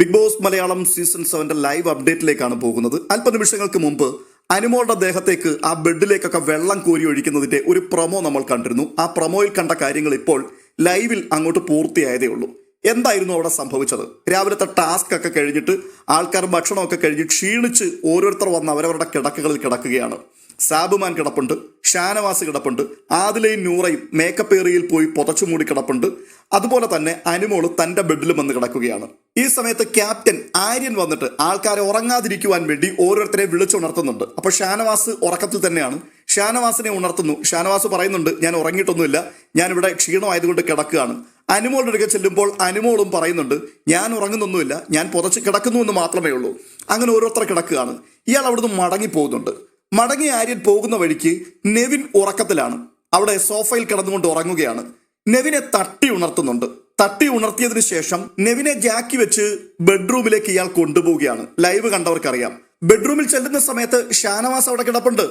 Big boss Malayalam season സെവന്റെ live അപ്ഡേറ്റിലേക്കാണ് പോകുന്നത്. അല്പനിമിഷങ്ങൾക്ക് മുമ്പ് അനുമോളുടെ ദേഹത്തേക്ക് ആ ബെഡിലേക്കൊക്കെ വെള്ളം കോരി ഒഴിക്കുന്നതിന്റെ ഒരു പ്രൊമോ നമ്മൾ കണ്ടിരുന്നു. ആ പ്രൊമോയിൽ കണ്ട കാര്യങ്ങൾ ഇപ്പോൾ ലൈവിൽ അങ്ങോട്ട് പൂർത്തിയായതേ ഉള്ളൂ. എന്തായിരുന്നു അവിടെ സംഭവിച്ചത്? രാവിലത്തെ ടാസ്ക് ഒക്കെ കഴിഞ്ഞിട്ട് ആൾക്കാർ ഭക്ഷണമൊക്കെ കഴിഞ്ഞ് ക്ഷീണിച്ച് ഓരോരുത്തർ വന്ന് അവരവരുടെ കിടക്കകളിൽ കിടക്കുകയാണ്. സാബുമാൻ കിടപ്പുണ്ട് ഷാനവാസ് കിടപ്പുണ്ട് ആദിലയും നൂറയും മേക്കപ്പ് ഏറിയയിൽ പോയി പുതച്ചു മൂടി കിടപ്പുണ്ട്. അതുപോലെ തന്നെ അനുമോൾ തന്റെ ബെഡിലും വന്ന് കിടക്കുകയാണ്. ഈ സമയത്ത് ക്യാപ്റ്റൻ ആര്യൻ വന്നിട്ട് ആൾക്കാരെ ഉറങ്ങാതിരിക്കുവാൻ വേണ്ടി ഓരോരുത്തരെ വിളിച്ചുണർത്തുന്നുണ്ട്. അപ്പൊ ഷാനവാസ് ഉറക്കത്തിൽ തന്നെയാണ്. ഷാനവാസിനെ ഉണർത്തുന്നു. ഷാനവാസ് പറയുന്നുണ്ട് ഞാൻ ഉറങ്ങിയിട്ടൊന്നുമില്ല. ഞാനിവിടെ ക്ഷീണമായതുകൊണ്ട് കിടക്കുകയാണ്. അനുമോളുടെ അടുക്കെ ചെല്ലുമ്പോൾ അനുമോളും പറയുന്നുണ്ട് ഞാൻ ഉറങ്ങുന്നൊന്നുമില്ല. ഞാൻ പുതച്ച് കിടക്കുന്നു എന്ന് മാത്രമേ ഉള്ളൂ. അങ്ങനെ ഓരോരുത്തർ കിടക്കുകയാണ്. ഇയാൾ അവിടുന്ന് മടങ്ങി പോകുന്നുണ്ട് മടങ്ങി ആര്യൻ പോകുന്ന വഴിക്ക് നെവിൻ ഉറക്കത്തിലാണ്. അവിടെ സോഫയിൽ കിടന്നുകൊണ്ട് ഉറങ്ങുകയാണ്. നെവിനെ തട്ടി ഉണർത്തുന്നുണ്ട്. തട്ടി ഉണർത്തിയതിനു ശേഷം നെവിനെ ജാക്കി വെച്ച് ബെഡ്റൂമിലേക്ക് ഇയാൾ കൊണ്ടുപോവുകയാണ്. ലൈവ് കണ്ടവർക്കറിയാം. ബെഡ്റൂമിൽ ചെല്ലുന്ന സമയത്ത് ഷാനവാസ് അവിടെ കിടപ്പുണ്ട്.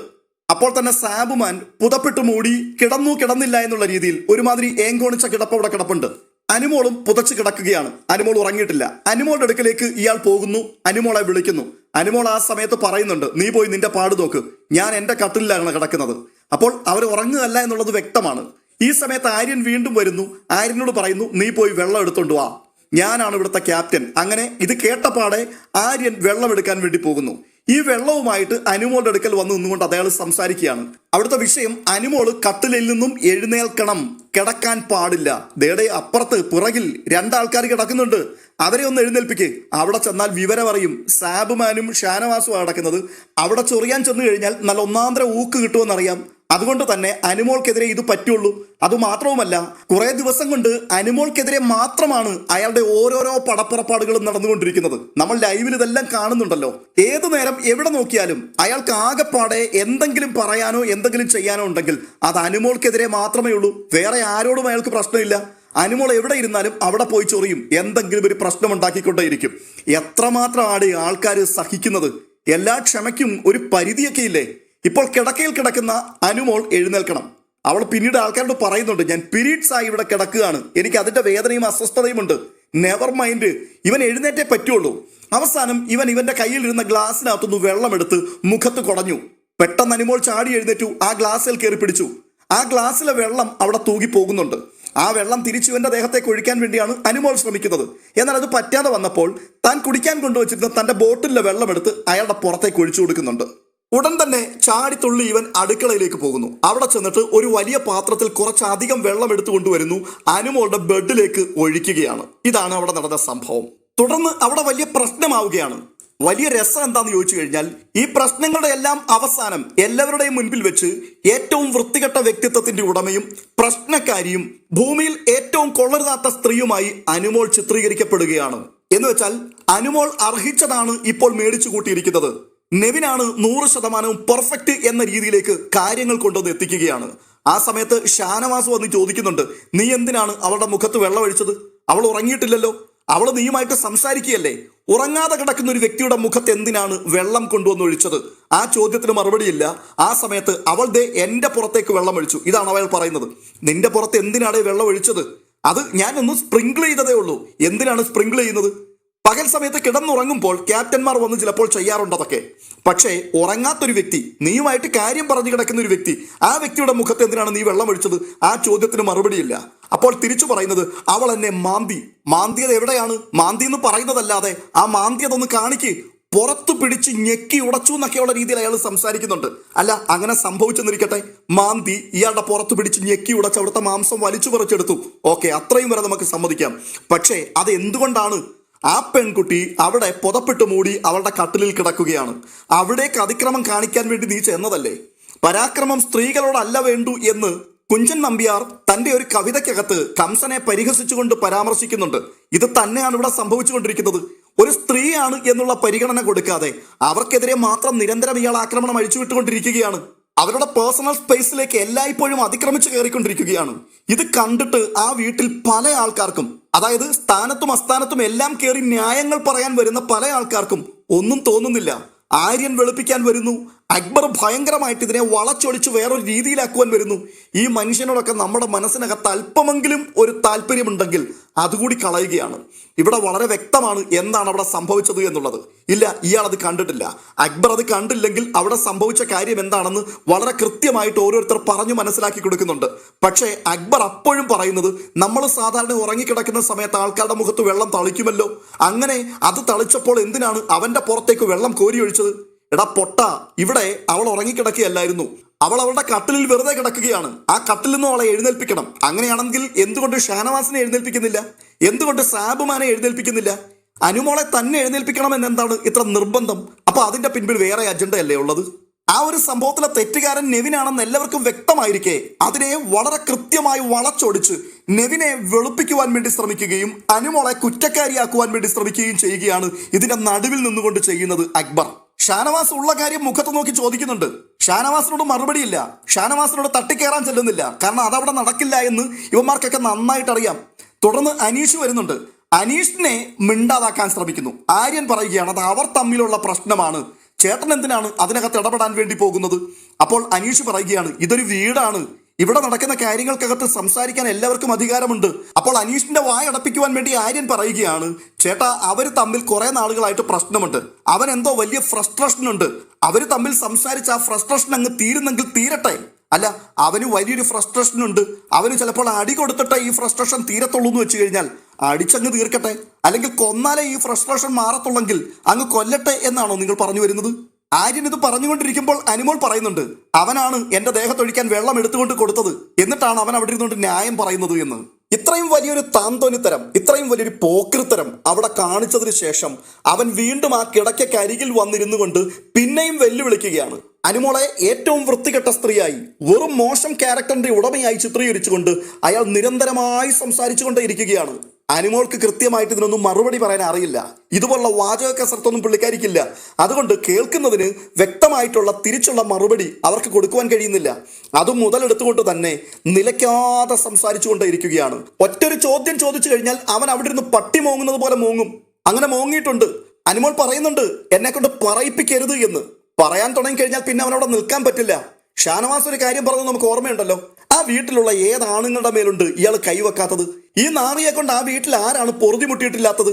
അപ്പോൾ തന്നെ സാബുമാൻ പുതപ്പിട്ട് മൂടി കിടന്നു കിടന്നില്ല എന്നുള്ള രീതിയിൽ ഒരുമാതിരി ഏങ്കോണിച്ച കിടപ്പ് അവിടെ കിടപ്പുണ്ട്. അനുമോളും പുതച്ച് കിടക്കുകയാണ്. അനുമോൾ ഉറങ്ങിയിട്ടില്ല. അനുമോളുടെ അടുക്കലേക്ക് ഇയാൾ പോകുന്നു. അനുമോളെ വിളിക്കുന്നു. അനുമോൾ ആ സമയത്ത് പറയുന്നുണ്ട് നീ പോയി നിന്റെ പാട് നോക്ക്. ഞാൻ എന്റെ കട്ടിലാണ് കിടക്കുന്നത്. അപ്പോൾ അവർ ഉറങ്ങുകയല്ല എന്നുള്ളത് വ്യക്തമാണ്. ഈ സമയത്ത് ആര്യൻ വീണ്ടും വരുന്നു. ആര്യനോട് പറയുന്നു നീ പോയി വെള്ളം എടുത്തോണ്ട് വാ. ഞാനാണ് ഇവിടുത്തെ ക്യാപ്റ്റൻ. അങ്ങനെ ഇത് കേട്ടപാടെ ആര്യൻ വെള്ളം എടുക്കാൻ വേണ്ടി പോകുന്നു. ഈ വെള്ളവുമായിട്ട് അനുമോളുടെ അടുക്കൽ വന്ന് നിന്നുകൊണ്ട് അയാൾ സംസാരിക്കുകയാണ്. അവിടുത്തെ വിഷയം അനുമോൾ കട്ടിലിൽ നിന്നും എഴുന്നേൽക്കണം. കിടക്കാൻ പാടില്ല. ദേടെ അപ്പുറത്ത് പുറകിൽ രണ്ടാൾക്കാർ കിടക്കുന്നുണ്ട്. അവരെ ഒന്ന് എഴുന്നേൽപ്പിക്ക്. അവിടെ ചെന്നാൽ വിവരം അറിയും. സാബുമാനും ഷാനവാസും കിടക്കുന്നത്. അവിടെ ചൊറിയാൻ ചെന്ന് കഴിഞ്ഞാൽ നല്ല ഒന്നാന്തര ഊക്ക് കിട്ടുമെന്നറിയാം. അതുകൊണ്ട് തന്നെ അനുമോൾക്കെതിരെ ഇത് പറ്റുള്ളൂ. അതുമാത്രവുമല്ല കുറെ ദിവസം കൊണ്ട് അനുമോൾക്കെതിരെ മാത്രമാണ് അയാളുടെ ഓരോരോ പടപ്പുറപ്പാടുകളും നടന്നുകൊണ്ടിരിക്കുന്നത്. നമ്മൾ ലൈവിൽ ഇതെല്ലാം കാണുന്നുണ്ടല്ലോ. ഏതു നേരം എവിടെ നോക്കിയാലും അയാൾക്ക് ആകെപ്പാടെ എന്തെങ്കിലും പറയാനോ എന്തെങ്കിലും ചെയ്യാനോ ഉണ്ടെങ്കിൽ അത് അനുമോൾക്കെതിരെ മാത്രമേ ഉള്ളൂ. വേറെ ആരോടും അയാൾക്ക് പ്രശ്നമില്ല. അനുമോൾ എവിടെ ഇരുന്നാലും അവിടെ പോയി ചൊറിയും. എന്തെങ്കിലും ഒരു പ്രശ്നം ഉണ്ടാക്കിക്കൊണ്ടേയിരിക്കും. എത്രമാത്രമാണ് ആൾക്കാർ സഹിക്കുന്നത്? എല്ലാ ക്ഷമയ്ക്കും ഒരു പരിധിയൊക്കെ ഇല്ലേ? ഇപ്പോൾ കിടക്കയിൽ കിടക്കുന്ന അനുമോൾ എഴുന്നേൽക്കണം. അവൾ പിന്നീട് ആൾക്കാരോട് പറയുന്നുണ്ട് ഞാൻ പിരീഡ്സ് ആയി ഇവിടെ കിടക്കുകയാണ്. എനിക്ക് അതിന്റെ വേദനയും അസ്വസ്ഥതയും ഉണ്ട് നെവർ മൈൻഡ് ഇവൻ എഴുന്നേറ്റേ പറ്റുള്ളൂ. അവസാനം ഇവൻ ഇവന്റെ കയ്യിലിരുന്ന ഗ്ലാസ്സിനകത്തുനിന്ന് വെള്ളമെടുത്ത് മുഖത്ത് കുടഞ്ഞു. പെട്ടെന്ന് അനുമോൾ ചാടി എഴുന്നേറ്റു ആ ഗ്ലാസ്സിൽ കയറി പിടിച്ചു. ആ ഗ്ലാസ്സിലെ വെള്ളം അവിടെ തൂകി പോകുന്നുണ്ട്. ആ വെള്ളം തിരിച്ചു ഇവന്റെ ദേഹത്തേക്ക് ഒഴിക്കാൻ വേണ്ടിയാണ് അനുമോൾ ശ്രമിക്കുന്നത്. എന്നാൽ അത് പറ്റാതെ വന്നപ്പോൾ താൻ കുടിക്കാൻ കൊണ്ടുവച്ചിരുന്ന തന്റെ ബോട്ടിലെ വെള്ളമെടുത്ത് അയാളുടെ പുറത്തേക്ക് ഒഴിച്ചു കൊടുക്കുന്നുണ്ട്. ഉടൻ തന്നെ ചാടിത്തുള്ളി ഇവൻ അടുക്കളയിലേക്ക് പോകുന്നു. അവിടെ ചെന്നിട്ട് ഒരു വലിയ പാത്രത്തിൽ കുറച്ചധികം വെള്ളം എടുത്തു കൊണ്ടുവരുന്നു. അനുമോളുടെ ബെഡിലേക്ക് ഒഴിക്കുകയാണ്. ഇതാണ് അവിടെ നടന്ന സംഭവം. തുടർന്ന് അവിടെ വലിയ പ്രശ്നമാവുകയാണ്. വലിയ രസം എന്താണെന്ന് ചോദിച്ചു കഴിഞ്ഞാൽ ഈ പ്രശ്നങ്ങളുടെ എല്ലാം അവസാനം എല്ലാവരുടെയും മുൻപിൽ വെച്ച് ഏറ്റവും വൃത്തികെട്ട വ്യക്തിത്വത്തിന്റെ ഉടമയും പ്രശ്നക്കാരിയും ഭൂമിയിൽ ഏറ്റവും കൊള്ളരുതാത്ത സ്ത്രീയുമായി അനുമോൾ ചിത്രീകരിക്കപ്പെടുകയാണ്. എന്ന് വെച്ചാൽ അനുമോൾ അർഹിച്ചതാണ് ഇപ്പോൾ മേടിച്ചു കൂട്ടിയിരിക്കുന്നത്. നെവിനാണ് നൂറ് ശതമാനവും പെർഫെക്റ്റ് എന്ന രീതിയിലേക്ക് കാര്യങ്ങൾ കൊണ്ടുവന്ന് എത്തിക്കുകയാണ്. ആ സമയത്ത് ഷാനവാസ് വന്ന് ചോദിക്കുന്നുണ്ട് നീ എന്തിനാണ് അവളുടെ മുഖത്ത് വെള്ളമൊഴിച്ചത് അവൾ ഉറങ്ങിയിട്ടില്ലല്ലോ. അവൾ നീയുമായിട്ട് സംസാരിക്കുകയല്ലേ? ഉറങ്ങാതെ കിടക്കുന്ന ഒരു വ്യക്തിയുടെ മുഖത്ത് എന്തിനാണ് വെള്ളം കൊണ്ടുവന്ന് ഒഴിച്ചത്? ആ ചോദ്യത്തിന് മറുപടിയില്ല. ആ സമയത്ത് അവൾ ദേ എന്റെ പുറത്തേക്ക് വെള്ളം ഒഴിച്ചു. ഇതാണ് അവൾ പറയുന്നത്. നിന്റെ പുറത്ത് എന്തിനാണ് വെള്ളം ഒഴിച്ചത്? അത് ഞാനൊന്ന് സ്പ്രിങ്കിൾ ചെയ്തതേ ഉള്ളൂ. എന്തിനാണ് സ്പ്രിങ്കിൾ ചെയ്യുന്നത്? പകൽ സമയത്ത് കിടന്നുറങ്ങുമ്പോൾ ക്യാപ്റ്റന്മാർ വന്ന് ചിലപ്പോൾ ചെയ്യാറുണ്ട് അതൊക്കെ. പക്ഷേ ഉറങ്ങാത്തൊരു വ്യക്തി നീയുമായിട്ട് കാര്യം പറഞ്ഞു കിടക്കുന്ന ഒരു വ്യക്തി ആ വ്യക്തിയുടെ മുഖത്ത് എന്തിനാണ് നീ വെള്ളം ഒഴിച്ചത്? ആ ചോദ്യത്തിന് മറുപടിയില്ല. അപ്പോൾ തിരിച്ചു പറയുന്നത് അവൾ എന്നെ മാന്തി. മാന്തിയത് എവിടെയാണ്? മാന്തി എന്ന് പറയുന്നതല്ലാതെ ആ മാന്തിയതൊന്ന് കാണിക്ക്. പുറത്തു പിടിച്ച് ഞെക്കി ഉടച്ചു എന്നൊക്കെയുള്ള രീതിയിൽ അയാൾ സംസാരിക്കുന്നുണ്ട്. അല്ല അങ്ങനെ സംഭവിച്ചെന്നിരിക്കട്ടെ. മാന്തി ഇയാളുടെ പുറത്തു പിടിച്ച് ഞെക്കി ഉടച്ച് അവിടുത്തെ മാംസം വലിച്ചു പറിച്ചെടുത്തു. ഓക്കെ അത്രയും വരെ നമുക്ക് സമ്മതിക്കാം. പക്ഷേ അത് എന്തുകൊണ്ടാണ് ആ പെൺകുട്ടി അവിടെ പുതപ്പിട്ട് മൂടി അവളുടെ കട്ടിലിൽ കിടക്കുകയാണ്. അവിടേക്ക് അതിക്രമം കാണിക്കാൻ വേണ്ടി നീ ചെന്നതല്ലേ? പരാക്രമം സ്ത്രീകളോടല്ല വേണ്ടു എന്ന് കുഞ്ചൻ നമ്പ്യാർ തന്റെ ഒരു കവിതയ്ക്കകത്ത് കംസനെ പരിഹസിച്ചുകൊണ്ട് പരാമർശിക്കുന്നുണ്ട്. ഇത് തന്നെയാണ് ഇവിടെ സംഭവിച്ചുകൊണ്ടിരിക്കുന്നത്. ഒരു സ്ത്രീയാണ് എന്നുള്ള പരിഗണന കൊടുക്കാതെ അവർക്കെതിരെ മാത്രം നിരന്തരം ഇയാൾ ആക്രമണം അഴിച്ചുവിട്ടുകൊണ്ടിരിക്കുകയാണ്. അവരുടെ പേഴ്സണൽ സ്പേസിലേക്ക് എല്ലായ്പ്പോഴും അതിക്രമിച്ചു കയറിക്കൊണ്ടിരിക്കുകയാണ്. ഇത് കണ്ടിട്ട് ആ വീട്ടിൽ പല ആൾക്കാർക്കും അതായത് സ്ഥാനത്തും അസ്ഥാനത്തും എല്ലാം കയറി ന്യായങ്ങൾ പറയാൻ വരുന്ന പല ആൾക്കാർക്കും ഒന്നും തോന്നുന്നില്ല. ആര്യൻ വെളുപ്പിക്കാൻ വരുന്നു അക്ബർ ഭയങ്കരമായിട്ട് ഇതിനെ വളച്ചൊടിച്ച് വേറൊരു രീതിയിലാക്കുവാൻ വരുന്നു. ഈ മനുഷ്യനോടൊക്കെ നമ്മുടെ മനസ്സിനകത്ത് അല്പമെങ്കിലും ഒരു താല്പര്യമുണ്ടെങ്കിൽ അതുകൂടി കളയുകയാണ്. ഇവിടെ വളരെ വ്യക്തമാണ് എന്താണ് അവിടെ സംഭവിച്ചത് എന്നുള്ളത്. ഇല്ല ഇയാൾ അത് കണ്ടിട്ടില്ല. അക്ബർ അത് കണ്ടില്ലെങ്കിൽ അവിടെ സംഭവിച്ച കാര്യം എന്താണെന്ന് വളരെ കൃത്യമായിട്ട് ഓരോരുത്തർ പറഞ്ഞു മനസ്സിലാക്കി കൊടുക്കുന്നുണ്ട്. പക്ഷേ അക്ബർ അപ്പോഴും പറയുന്നത് നമ്മൾ സാധാരണ ഉറങ്ങിക്കിടക്കുന്ന സമയത്ത് ആൾക്കാരുടെ മുഖത്ത് വെള്ളം തളിക്കുമല്ലോ. അങ്ങനെ അത് തളിച്ചപ്പോൾ എന്തിനാണ് അവന്റെ പുറത്തേക്ക് വെള്ളം കോരി ഒഴിച്ചത് എടാ പൊട്ട ഇവിടെ അവൾ ഉറങ്ങിക്കിടക്കുകയല്ലായിരുന്നു. അവൾ അവളുടെ കട്ടിലിൽ വെറുതെ കിടക്കുകയാണ്. ആ കട്ടിൽ നിന്നും അവളെ എഴുന്നേൽപ്പിക്കണം. അങ്ങനെയാണെങ്കിൽ എന്തുകൊണ്ട് ഷാനവാസിനെ എഴുന്നേൽപ്പിക്കുന്നില്ല? എന്തുകൊണ്ട് സാബുമാനെ എഴുന്നേൽപ്പിക്കുന്നില്ല? അനുമോളെ തന്നെ എഴുന്നേൽപ്പിക്കണം എന്നെന്താണ് ഇത്ര നിർബന്ധം? അപ്പൊ അതിന്റെ പിൻപിൽ വേറെ അജണ്ടയല്ലേ ഉള്ളത്? ആ ഒരു സംഭവത്തിലെ തെറ്റുകാരൻ നെവിനാണെന്ന് എല്ലാവർക്കും വ്യക്തമായിരിക്കെ. അതിനെ വളരെ കൃത്യമായി വളച്ചൊടിച്ച് നെവിനെ വെളുപ്പിക്കുവാൻ വേണ്ടി ശ്രമിക്കുകയും അനുമോളെ കുറ്റക്കാരിയാക്കുവാൻ വേണ്ടി ശ്രമിക്കുകയും ചെയ്യുകയാണ് ഇതിന്റെ നടുവിൽ നിന്നുകൊണ്ട് ചെയ്യുന്നത് അക്ബർ. ഷാനവാസ് ഉള്ള കാര്യം മുഖത്ത് നോക്കി ചോദിക്കുന്നുണ്ട്. ഷാനവാസിനോട് മറുപടിയില്ല. ഷാനവാസിനോട് തട്ടിക്കയറാൻ ചെല്ലുന്നില്ല. കാരണം അതവിടെ നടക്കില്ല എന്ന് ഇവന്മാർക്കൊക്കെ നന്നായിട്ട് അറിയാം തുടർന്ന് അനീഷ് വരുന്നുണ്ട്. അനീഷിനെ മിണ്ടാതാക്കാൻ ശ്രമിക്കുന്നു. ആര്യൻ പറയുകയാണ് അത് അവർ തമ്മിലുള്ള പ്രശ്നമാണ്. ചേട്ടൻ എന്തിനാണ് അതിനകത്ത് ഇടപെടാൻ വേണ്ടി പോകുന്നത്? അപ്പോൾ അനീഷ് പറയുകയാണ് ഇതൊരു വീടാണ്. ഇവിടെ നടക്കുന്ന കാര്യങ്ങൾക്കകത്ത് സംസാരിക്കാൻ എല്ലാവർക്കും അധികാരമുണ്ട്. അപ്പോൾ അനീഷിന്റെ വായ അടപ്പിക്കുവാൻ വേണ്ടി ആര്യൻ പറയുകയാണ് ചേട്ടാ അവർ തമ്മിൽ കുറെ നാളുകളായിട്ട് പ്രശ്നമുണ്ട്. അവൻ എന്തോ വലിയ ഫ്രസ്ട്രേഷൻ ഉണ്ട്. അവർ തമ്മിൽ സംസാരിച്ച് ആ ഫ്രസ്ട്രേഷൻ അങ്ങ് തീരുന്നെങ്കിൽ തീരട്ടെ. അല്ല അവന് വലിയൊരു ഫ്രസ്ട്രേഷൻ ഉണ്ട്. അവന് ചിലപ്പോൾ അടി കൊടുത്തിട്ടേ ഈ ഫ്രസ്ട്രേഷൻ തീരത്തുള്ളൂ എന്ന് വെച്ച് കഴിഞ്ഞാൽ അടിച്ചങ്ങ് തീർക്കട്ടെ. അല്ലെങ്കിൽ കൊന്നാലേ ഈ ഫ്രസ്ട്രേഷൻ മാറത്തുള്ളെങ്കിൽ അങ്ങ് കൊല്ലട്ടെ എന്നാണോ നിങ്ങൾ പറഞ്ഞു വരുന്നത്? ആര്യൻ ഇത് പറഞ്ഞുകൊണ്ടിരിക്കുമ്പോൾ അനുമോൾ പറയുന്നുണ്ട് അവനാണ് എന്റെ ദേഹത്തൊഴിക്കാൻ വെള്ളം എടുത്തുകൊണ്ട് കൊടുത്തത്. എന്നിട്ടാണ് അവൻ അവിടെ ഇരുന്നുകൊണ്ട് ന്യായം പറയുന്നത് എന്ന്. ഇത്രയും വലിയൊരു താന്തോന്നിത്തരം ഇത്രയും വലിയൊരു പോക്കൃത്തരം അവിടെ കാണിച്ചതിന് ശേഷം അവൻ വീണ്ടും ആ കിടക്കരികിൽ വന്നിരുന്നു കൊണ്ട് പിന്നെയും വെല്ലുവിളിക്കുകയാണ്. അനുമോളെ ഏറ്റവും വൃത്തികെട്ട സ്ത്രീയായി വെറും മോശം ക്യാരക്ടറിന്റെ ഉടമയായി ചിത്രീകരിച്ചുകൊണ്ട് അയാൾ നിരന്തരമായി സംസാരിച്ചുകൊണ്ടേയിരിക്കുകയാണ് അനുമോൾക്ക് കൃത്യമായിട്ട് ഇതിനൊന്നും മറുപടി പറയാൻ അറിയില്ല. ഇതുപോലുള്ള വാചക കസർത്തൊന്നും പുള്ളിക്കാരിക്കില്ല. അതുകൊണ്ട് കേൾക്കുന്നതിന് വ്യക്തമായിട്ടുള്ള തിരിച്ചുള്ള മറുപടി അവർക്ക് കൊടുക്കുവാൻ കഴിയുന്നില്ല. അതും മുതലെടുത്തുകൊണ്ട് തന്നെ നിലയ്ക്കാതെ സംസാരിച്ചുകൊണ്ടേയിരിക്കുകയാണ്. ഒറ്റൊരു ചോദ്യം ചോദിച്ചു കഴിഞ്ഞാൽ അവൻ അവിടെ ഇരുന്ന് പട്ടി മോങ്ങുന്നത് പോലെ മോങ്ങും. അങ്ങനെ മോങ്ങിയിട്ടുണ്ട്. അനുമോൾ പറയുന്നുണ്ട് എന്നെ കൊണ്ട് പറയിപ്പിക്കരുത് എന്ന്. പറയാൻ തുടങ്ങി കഴിഞ്ഞാൽ പിന്നെ അവനവിടെ നിൽക്കാൻ പറ്റില്ല. ഷാനവാസ് ഒരു കാര്യം പറഞ്ഞത് നമുക്ക് ഓർമ്മയുണ്ടല്ലോ. ആ വീട്ടിലുള്ള ഏത് ആണുങ്ങളുടെ മേലുണ്ട് ഇയാൾ കൈവെക്കാത്തത്? ഈ നാറിയെ കൊണ്ട് ആ വീട്ടിൽ ആരാണ് പൊറുതി മുട്ടിയിട്ടില്ലാത്തത്?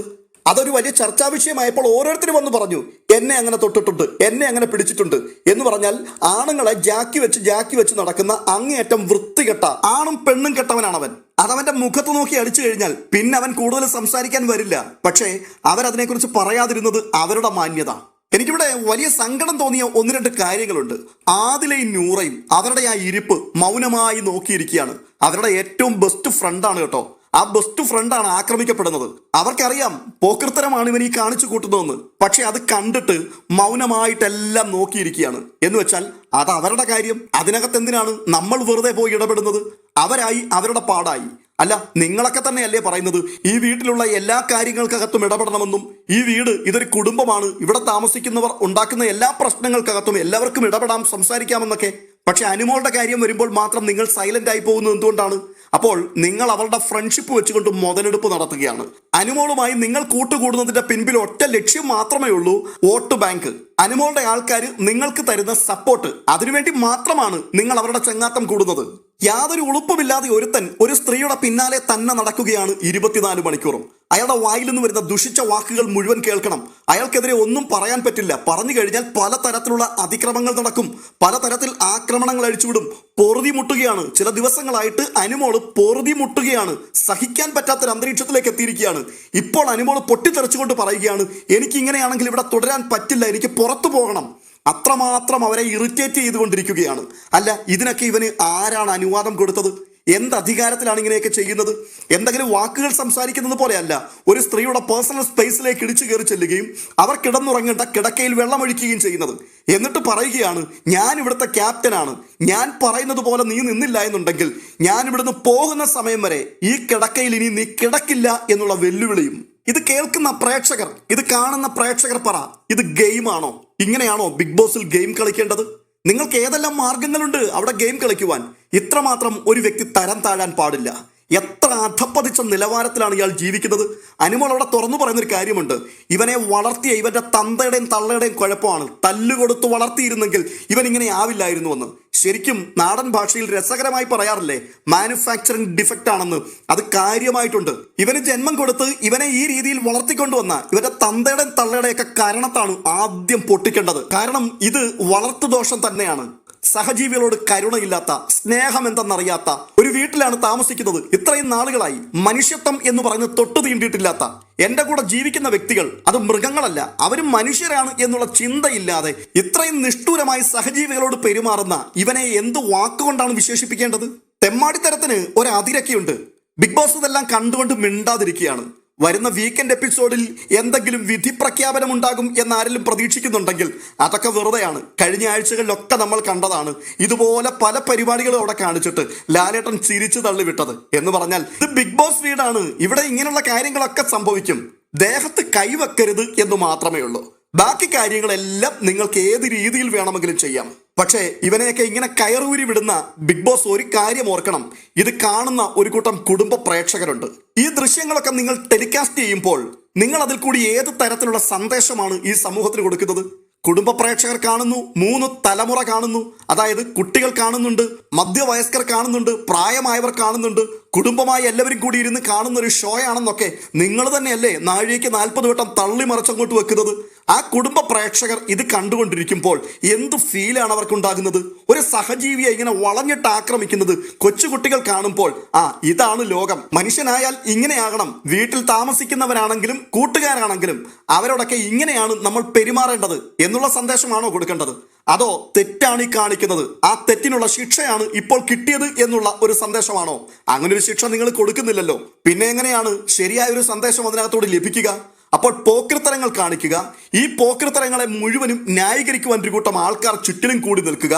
അതൊരു വലിയ ചർച്ചാ വിഷയമായപ്പോൾ ഓരോരുത്തരും വന്ന് പറഞ്ഞു എന്നെ അങ്ങനെ തൊട്ടിട്ടുണ്ട് എന്നെ അങ്ങനെ പിടിച്ചിട്ടുണ്ട്. എന്ന് പറഞ്ഞാൽ ആണുങ്ങളെ ജാക്കി വെച്ച് ജാക്കി വെച്ച് നടക്കുന്ന അങ്ങേയറ്റം വൃത്തികെട്ട ആണും പെണ്ണും കെട്ടവനാണവൻ. അതവന്റെ മുഖത്ത് നോക്കി അടിച്ചു കഴിഞ്ഞാൽ പിന്നെ അവൻ കൂടുതൽ സംസാരിക്കാൻ വരില്ല. പക്ഷേ അവരതിനെക്കുറിച്ച് പറയാതിരുന്നത് അവരുടെ മാന്യത. എനിക്കിവിടെ വലിയ സങ്കടം തോന്നിയ ഒന്ന് രണ്ട് കാര്യങ്ങളുണ്ട്. ആദിലയും നൂറയും അവരുടെ ആ ഇരിപ്പ് മൗനമായി നോക്കിയിരിക്കുകയാണ്. അവരുടെ ഏറ്റവും ബെസ്റ്റ് ഫ്രണ്ടാണ് കേട്ടോ. ആ ബെസ്റ്റ് ഫ്രണ്ടാണ് ആക്രമിക്കപ്പെടുന്നത്. അവർക്കറിയാം പോക്കൃത്തരമാണ് ഇവൻ ഈ കാണിച്ചു കൂട്ടുന്നതെന്ന്. പക്ഷെ അത് കണ്ടിട്ട് മൗനമായിട്ടെല്ലാം നോക്കിയിരിക്കുകയാണ്. എന്ന് വെച്ചാൽ അത് അവരുടെ കാര്യം അതിനകത്ത് എന്തിനാണ് നമ്മൾ വെറുതെ പോയി ഇടപെടുന്നത്? അവരായി അവരുടെ പാടായി. അല്ല നിങ്ങളൊക്കെ തന്നെയല്ലേ പറയുന്നത്? ഈ വീട്ടിലുള്ള എല്ലാ കാര്യങ്ങൾക്കകത്തും ഇടപെടണമെന്നും ഈ വീട് ഇതൊരു കുടുംബമാണ് ഇവിടെ താമസിക്കുന്നവർ ഉണ്ടാക്കുന്ന എല്ലാ പ്രശ്നങ്ങൾക്കകത്തും എല്ലാവർക്കും ഇടപെടാം സംസാരിക്കാമെന്നൊക്കെ. പക്ഷെ അനുമോളുടെ കാര്യം വരുമ്പോൾ മാത്രം നിങ്ങൾ സൈലന്റ് ആയി പോകുന്നത് എന്തുകൊണ്ടാണ്? അപ്പോൾ നിങ്ങൾ അവളുടെ ഫ്രണ്ട്ഷിപ്പ് വെച്ചുകൊണ്ട് മുതലെടുപ്പ് നടത്തുകയാണ്. അനുമോളുമായി നിങ്ങൾ കൂട്ടുകൂടുന്നതിന്റെ പിൻപിൽ ഒറ്റ ലക്ഷ്യം മാത്രമേ ഉള്ളൂ വോട്ട് ബാങ്ക് അനുമോളുടെ ആൾക്കാർ നിങ്ങൾക്ക് തരുന്ന സപ്പോർട്ട് അതിനുവേണ്ടി മാത്രമാണ് നിങ്ങൾ അവരുടെ ചെങ്ങാത്തം കൂടുന്നത്. യാതൊരു ഉളുപ്പുമില്ലാതെ ഒരുത്തൻ ഒരു സ്ത്രീയുടെ പിന്നാലെ തന്നെ നടക്കുകയാണ് ഇരുപത്തിനാല് മണിക്കൂറും. അയാളുടെ വായിൽ നിന്ന് വരുന്ന ദുഷിച്ച വാക്കുകൾ മുഴുവൻ കേൾക്കണം. അയാൾക്കെതിരെ ഒന്നും പറയാൻ പറ്റില്ല. പറഞ്ഞു കഴിഞ്ഞാൽ പലതരത്തിലുള്ള അതിക്രമങ്ങൾ നടക്കും. പലതരത്തിൽ ആക്രമണങ്ങൾ അഴിച്ചുവിടും. പൊറുതി മുട്ടുകയാണ്. ചില ദിവസങ്ങളായിട്ട് അനുമോൾ പൊറുതി മുട്ടുകയാണ്. സഹിക്കാൻ പറ്റാത്തൊരു അന്തരീക്ഷത്തിലേക്ക് എത്തിയിരിക്കുകയാണ്. ഇപ്പോൾ അനുമോൾ പൊട്ടിത്തെറിച്ചുകൊണ്ട് പറയുകയാണ് എനിക്ക് ഇങ്ങനെയാണെങ്കിൽ ഇവിടെ തുടരാൻ പറ്റില്ല. എനിക്ക് പുറത്തു പോകണം. അത്രമാത്രം അവരെ ഇറിറ്റേറ്റ് ചെയ്തുകൊണ്ടിരിക്കുകയാണ്. അല്ല ഇതിനൊക്കെ ഇവന് ആരാണ് അനുവാദം കൊടുത്തത്? എന്ത് അധികാരത്തിലാണ് ഇങ്ങനെയൊക്കെ ചെയ്യുന്നത്? എന്തെങ്കിലും വാക്കുകൾ സംസാരിക്കുന്നത് പോലെയല്ല. ഒരു സ്ത്രീയുടെ പേഴ്സണൽ സ്പേസിലേക്ക് ഇടിച്ചു കയറി ചെല്ലുകയും അവർ കിടന്നുറങ്ങേണ്ട കിടക്കയിൽ വെള്ളമൊഴിക്കുകയും ചെയ്യുന്നത്. എന്നിട്ട് പറയുകയാണ് ഞാൻ ഇവിടുത്തെ ക്യാപ്റ്റനാണ് ഞാൻ പറയുന്നത് പോലെ നീ നിന്നില്ല എന്നുണ്ടെങ്കിൽ ഞാൻ ഇവിടുന്ന് പോകുന്ന സമയം വരെ ഈ കിടക്കയിൽ ഇനി നീ കിടക്കില്ല എന്നുള്ള വെല്ലുവിളിയും. ഇത് കേൾക്കുന്ന പ്രേക്ഷകർ ഇത് കാണുന്ന പ്രേക്ഷകർ പറ ഇത് ഗെയിമാണോ ഇങ്ങനെയാണോ ബിഗ് ബോസിൽ ഗെയിം കളിക്കേണ്ടത്? നിങ്ങൾക്ക് ഏതെല്ലാം മാർഗങ്ങളുണ്ട് അവിടെ ഗെയിം കളിക്കുവാൻ? ഇത്രമാത്രം ഒരു വ്യക്തി തരം താഴാൻ പാടില്ല. എത്ര അധപ്പതിച്ച നിലവാരത്തിലാണ് ഇയാൾ ജീവിക്കുന്നത്? അനുമോൾ അവിടെ തുറന്നു പറയുന്നൊരു കാര്യമുണ്ട്. ഇവനെ വളർത്തിയ ഇവന്റെ തന്തയുടെയും തള്ളയുടെയും കുഴപ്പമാണ്. തല്ലുകൊടുത്ത് വളർത്തിയിരുന്നെങ്കിൽ ഇവൻ ഇങ്ങനെ ആവില്ലായിരുന്നു എന്ന് ശരിക്കും നാടൻ ഭാഷയിൽ രസകരമായി പറയാറില്ലേ മാനുഫാക്ചറിങ് ഡിഫക്റ്റ് ആണെന്ന്. അത് കാര്യമായിട്ടുണ്ട്. ഇവന് ജന്മം കൊടുത്ത് ഇവനെ ഈ രീതിയിൽ വളർത്തിക്കൊണ്ടുവന്ന ഇവന്റെ തന്തയുടെയും തള്ളയുടെയൊക്കെ കാരണത്താണ് ആദ്യം പൊട്ടിക്കേണ്ടത്. കാരണം ഇത് വളർത്തുദോഷം തന്നെയാണ്. സഹജീവികളോട് കരുണയില്ലാത്ത സ്നേഹം എന്തെന്നറിയാത്ത ഒരു വീട്ടിലാണ് താമസിക്കുന്നത് ഇത്രയും നാളുകളായി മനുഷ്യത്വം എന്ന് പറഞ്ഞ് തൊട്ടു തീണ്ടിയിട്ടില്ലാത്ത എന്റെ കൂടെ ജീവിക്കുന്ന വ്യക്തികൾ അത് മൃഗങ്ങളല്ല അവരും മനുഷ്യരാണ് എന്നുള്ള ചിന്തയില്ലാതെ ഇത്രയും നിഷ്ഠൂരമായി സഹജീവികളോട് പെരുമാറുന്ന ഇവനെ എന്ത് വാക്കുകൊണ്ടാണ് വിശേഷിപ്പിക്കേണ്ടത്? തെമ്മാടിത്തരത്തിന് ഒരു അതിരൊക്കെയുണ്ട്. ബിഗ് ബോസ് ഇതെല്ലാം കണ്ടുകൊണ്ട് മിണ്ടാതിരിക്കുകയാണ്. വരുന്ന വീക്കെൻഡ് എപ്പിസോഡിൽ എന്തെങ്കിലും വിധി പ്രഖ്യാപനം ഉണ്ടാകും എന്നാരെങ്കിലും പ്രതീക്ഷിക്കുന്നുണ്ടെങ്കിൽ അതൊക്കെ വെറുതെയാണ്. കഴിഞ്ഞ ആഴ്ചകളിലൊക്കെ നമ്മൾ കണ്ടതാണ്. ഇതുപോലെ പല പരിപാടികളും അവിടെ കാണിച്ചിട്ട് ലാലേട്ടൻ ചിരിച്ചു തള്ളിവിട്ടത്. എന്ന് പറഞ്ഞാൽ ഇത് ബിഗ് ബോസ് വീടാണ്. ഇവിടെ ഇങ്ങനെയുള്ള കാര്യങ്ങളൊക്കെ സംഭവിക്കും. ദേഹത്ത് കൈവെക്കരുത് എന്ന് മാത്രമേ ഉള്ളൂ. ബാക്കി കാര്യങ്ങളെല്ലാം നിങ്ങൾക്ക് ഏത് രീതിയിൽ വേണമെങ്കിലും ചെയ്യാം. പക്ഷേ ഇവനെയൊക്കെ ഇങ്ങനെ കയറൂരി വിടുന്ന ബിഗ് ബോസ് ഒരു കാര്യം ഓർക്കണം. ഇത് കാണുന്ന ഒരു കൂട്ടം കുടുംബ പ്രേക്ഷകരുണ്ട്. ഈ ദൃശ്യങ്ങളൊക്കെ നിങ്ങൾ ടെലികാസ്റ്റ് ചെയ്യുമ്പോൾ നിങ്ങൾ അതിൽ കൂടി ഏത് തരത്തിലുള്ള സന്ദേശമാണ് ഈ സമൂഹത്തിന് കൊടുക്കുന്നത്? കുടുംബ പ്രേക്ഷകർ കാണുന്നു മൂന്ന് തലമുറ കാണുന്നു. അതായത് കുട്ടികൾ കാണുന്നുണ്ട് മധ്യവയസ്കർ കാണുന്നുണ്ട് പ്രായമായവർ കാണുന്നുണ്ട് കുടുംബമായി എല്ലാവരും കൂടി ഇരുന്ന് കാണുന്ന ഒരു ഷോ ആണെന്നൊക്കെ നിങ്ങൾ തന്നെയല്ലേ നാഴികയ്ക്ക് നാൽപ്പത് വട്ടം തള്ളി മറച്ചങ്ങോട്ട് വെക്കുന്നത്? ആ കുടുംബ പ്രേക്ഷകർ ഇത് കണ്ടുകൊണ്ടിരിക്കുമ്പോൾ എന്ത് ഫീലാണ് അവർക്കുണ്ടാകുന്നത്? ഒരു സഹജീവിയെ ഇങ്ങനെ വളഞ്ഞിട്ട് ആക്രമിക്കുന്നത് കൊച്ചുകുട്ടികൾ കാണുമ്പോൾ ആ ഇതാണ് ലോകം. മനുഷ്യനായാൽ ഇങ്ങനെയാകണം. വീട്ടിൽ താമസിക്കുന്നവരാണെങ്കിലും കൂട്ടുകാരാണെങ്കിലും അവരോടൊക്കെ ഇങ്ങനെയാണ് നമ്മൾ പെരുമാറേണ്ടത്. എന്നുള്ള സന്ദേശമാണോ കൊടുക്കേണ്ടത്? അതോ തെറ്റാണ് ഈ കാണിക്കുന്നത്? ആ തെറ്റിനുള്ള ശിക്ഷയാണ് ഇപ്പോൾ കിട്ടിയത് എന്നുള്ള ഒരു സന്ദേശമാണോ? അങ്ങനെ ഒരു ശിക്ഷ നിങ്ങൾ കൊടുക്കുന്നില്ലല്ലോ. പിന്നെ എങ്ങനെയാണ് ശരിയായ ഒരു സന്ദേശം അതിനകത്തോട് ലഭിക്കുക? അപ്പോൾ പോക്കൃത്തരങ്ങൾ കാണിക്കുക. ഈ പോക്കൃത്തരങ്ങളെ മുഴുവനും ന്യായീകരിക്കുവാൻ ഒരു കൂട്ടം ആൾക്കാർ ചുറ്റിലും കൂടി നിൽക്കുക.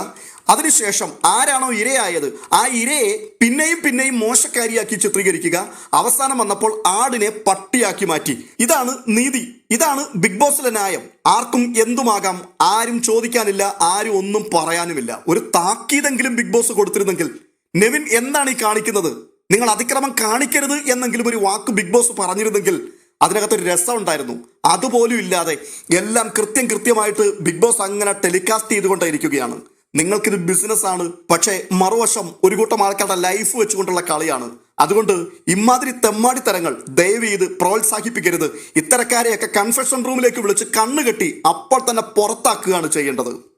അതിനുശേഷം ആരാണോ ഇരയായത്? ആ ഇരയെ പിന്നെയും പിന്നെയും മോശക്കാരിയാക്കി ചിത്രീകരിക്കുക. അവസാനം വന്നപ്പോൾ ആടിനെ പട്ടിയാക്കി മാറ്റി. ഇതാണ് നീതി. ഇതാണ് ബിഗ് ബോസിലെ ന്യായം. ആർക്കും എന്തുമാകാം? ആരും ചോദിക്കാനില്ല ആരും ഒന്നും പറയാനുമില്ല. ഒരു താക്കീതെങ്കിലും ബിഗ് ബോസ് കൊടുത്തിരുന്നെങ്കിൽ നെവിൻ എന്താണ് ഈ കാണിക്കുന്നത്? നിങ്ങൾ അതിക്രമം കാണിക്കരുത് എന്നെങ്കിലും ഒരു വാക്ക് ബിഗ് ബോസ് പറഞ്ഞിരുന്നെങ്കിൽ അതിനകത്തൊരു രസം ഉണ്ടായിരുന്നു. അതുപോലും ഇല്ലാതെ എല്ലാം കൃത്യം കൃത്യമായിട്ട് ബിഗ് ബോസ് അങ്ങനെ ടെലികാസ്റ്റ് ചെയ്തുകൊണ്ടേയിരിക്കുകയാണ്. നിങ്ങൾക്കിത് ബിസിനസ് ആണ് പക്ഷേ മറുവശം ഒരു കൂട്ടം ആൾക്കാരുടെ ലൈഫ് വെച്ചുകൊണ്ടുള്ള കളിയാണ്. അതുകൊണ്ട് ഇമാതിരി തെമ്മാടി തരങ്ങൾ ദയവ് ചെയ്ത് പ്രോത്സാഹിപ്പിക്കരുത്. ഇത്തരക്കാരെയൊക്കെ കൺഫെഷൻ റൂമിലേക്ക് വിളിച്ച് കണ്ണുകെട്ടി അപ്പോൾ തന്നെ പുറത്താക്കുകയാണ് ചെയ്യേണ്ടത്.